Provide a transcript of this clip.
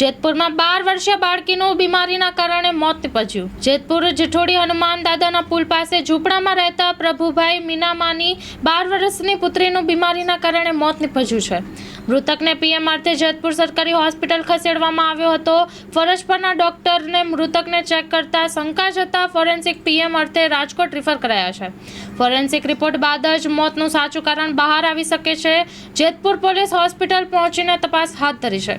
જેતપુરમાં બાર વર્ષીય બાળકીનું બીમારીના કારણે મોત નીપજ્યું. જેતપુર જેઠોડી હનુમાન દાદાના પુલ પાસે ઝૂંપડામાં રહેતા પ્રભુભાઈ મીનામાની બાર વર્ષની પુત્રીનું બીમારીના કારણે મોત નીપજ્યું છે. મૃતકને પીએમ અર્થે જેતપુર સરકારી હોસ્પિટલ ખસેડવામાં આવ્યો હતો. ફરજ પરના ડોક્ટરને મૃતકને ચેક કરતા શંકા જતા ફોરેન્સિક પીએમ અર્થે રાજકોટ રિફર કરાયા છે. ફોરેન્સિક રિપોર્ટ બાદ જ મોતનું સાચું કારણ બહાર આવી શકે છે. જેતપુર પોલીસ હોસ્પિટલ પહોંચીને તપાસ હાથ ધરી છે.